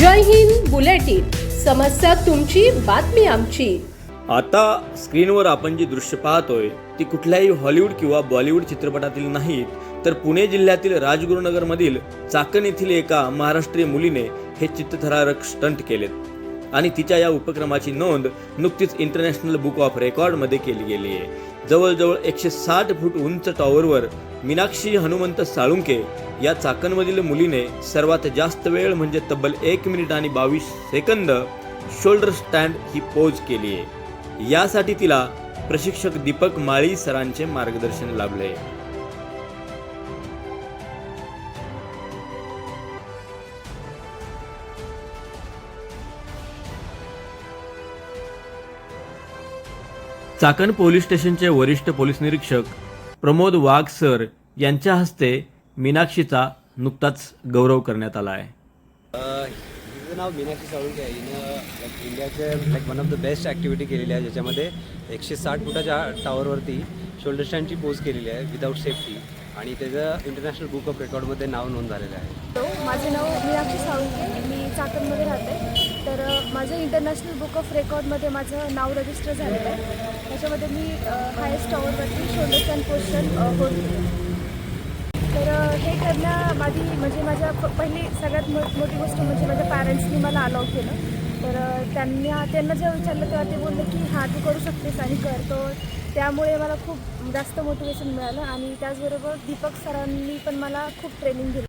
जय Hind bulletin. समस्या तुमची बातमी आमची. आता स्क्रीनवर आपण जी दृश्य पाहतोय ती कुठल्याही हॉलिवूड किंवा बॉलिवूड चित्रपटातील नाहीत तर पुणे जिल्ह्यातील राजगुरुनगरमधील चाकण येथील एका महाराष्ट्रीय मुलीने हे चित्तथरारक स्टंट केलेत. आणि तिच्या या उपक्रमाची नोंद नुकतीच इंटरनॅशनल बुक ऑफ रेकॉर्डमध्ये केली गेली आहे. जवळजवळ एकशे साठ फूट उंच टॉवरवर मीनाक्षी हनुमंत साळुंके या चाकणमधील मुलीने सर्वात जास्त वेळ म्हणजे तब्बल एक मिनिट आणि बावीस सेकंद शोल्डर स्टँड ही पोज केली आहे. यासाठी तिला प्रशिक्षक दीपक माळी सरांचे मार्गदर्शन लाभले चाकण पोलीस स्टेशनचे वरिष्ठ पोलीस निरीक्षक प्रमोद वाघ सर यांच्या हस्ते मीनाक्षीचा नुकताच गौरव करण्यात आला आहे. हिचं नाव मीनाक्षी साळुंके आहे. हिनं लाईक इंडियाचे like one of the best activity केलेली आहे ज्याच्यामध्ये एकशे साठ फुटाच्या टावरवरती शोल्डर स्टँडची पोज केलेली आहे विदाऊट सेफ्टी आणि त्याचं इंटरनॅशनल बुक ऑफ रेकॉर्डमध्ये नाव नोंद झालेलं आहे. माझं नाव मीनाक्षी साळुंके मी चाकणमध्ये राहते. माझं इंटरनॅशनल बुक ऑफ रेकॉर्डमध्ये माझं नाव रजिस्टर झालेलं आहे. त्याच्यामध्ये मी हायेस्ट टॉवरवरती शोल्डर स्टँड पोझिशन तर हे करण्या माझी म्हणजे माझ्या प- पहिली सगळ्यात मो मोठी गोष्ट म्हणजे माझ्या पॅरेंट्सनी मला अलाव केलं. तर त्यांना त्यांना जेव्हा विचारलं तेव्हा ते बोलले की हां तू करू शकतेस आणि करतो त्यामुळे मला खूप जास्त मोटिवेशन मिळालं आणि त्याचबरोबर दीपक सरांनी पण मला खूप ट्रेनिंग दिलं.